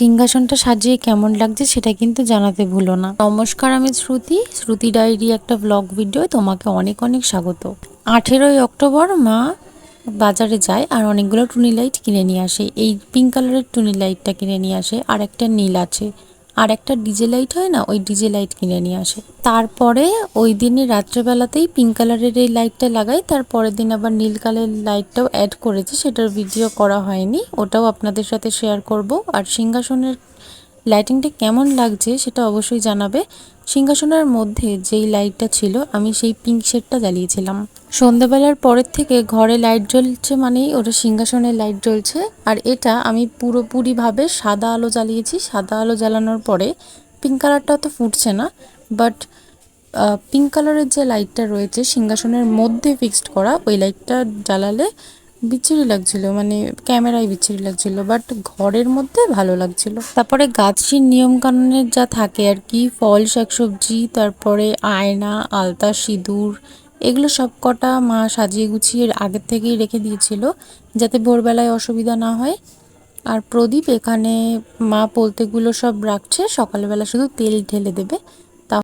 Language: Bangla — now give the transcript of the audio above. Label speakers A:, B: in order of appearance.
A: সিংহাসনটা সাজিয়ে কেমন লাগছে সেটা কিন্তু জানাতে ভুলো না। নমস্কার, আমি শ্রুতি। শ্রুতি ডায়েরি একটা ব্লগ ভিডিও তোমাকে অনেক অনেক স্বাগত। আঠেরোই অক্টোবর মা বাজারে যায় আর অনেকগুলো টুনি লাইট কিনে নিয়ে আসে। এই পিঙ্ক কালারের টুনি লাইটটা কিনে নিয়ে আসে আর একটা নীল আছে। আর একটা ডিজে লাইট হয় না, ওই ডিজে লাইট কিনে নিয়ে আসে। তারপরে ওই দিনই রাত্রেবেলাতেই পিঙ্ক কালারের এই লাইটটা লাগাই, তারপরের দিন আবার নীল কালারের লাইটটাও অ্যাড করেছি, সেটার ভিডিও করা হয়নি, ওটাও আপনাদের সাথে শেয়ার করব। আর সিংহাসনের লাইটিংটা কেমন লাগছে সেটা অবশ্যই জানাবে। সিংহাসনের মধ্যে যেই লাইটটা ছিল, আমি সেই পিঙ্ক শেডটা জ্বালিয়েছিলাম। সন্ধ্যাবেলার পরের থেকে ঘরে লাইট জ্বলছে মানেই ওটা সিংহাসনের লাইট জ্বলছে। আর এটা আমি পুরোপুরিভাবে সাদা আলো জ্বালিয়েছি। সাদা আলো জ্বালানোর পরে পিঙ্ক কালারটা তো ফুটছে না বাট পিঙ্ক কালারের যে লাইটটা রয়েছে, সিংহাসনের মধ্যে ফিক্সড করা, ওই লাইটটা জ্বালালে বিচ্ছিরি লাগছিল মানে ক্যামেরায় বিচ্ছিরি লাগছিল বাট ঘরের মধ্যে ভালো লাগছিল। তারপরে গাছের নিয়ম কানুনের যা থাকে আর কি, ফল, শাকসবজি, তারপরে আয়না, আলতা, সিঁদুর, এগুলো সব কটা মা সাজিয়ে গুছিয়ে আগের থেকেই রেখে দিয়েছিল, যাতে ভোরবেলায় অসুবিধা না হয়। আর প্রদীপ এখানে মা পোলতেগুলো সব রাখছে, সকালবেলা শুধু তেল ঢেলে দেবে।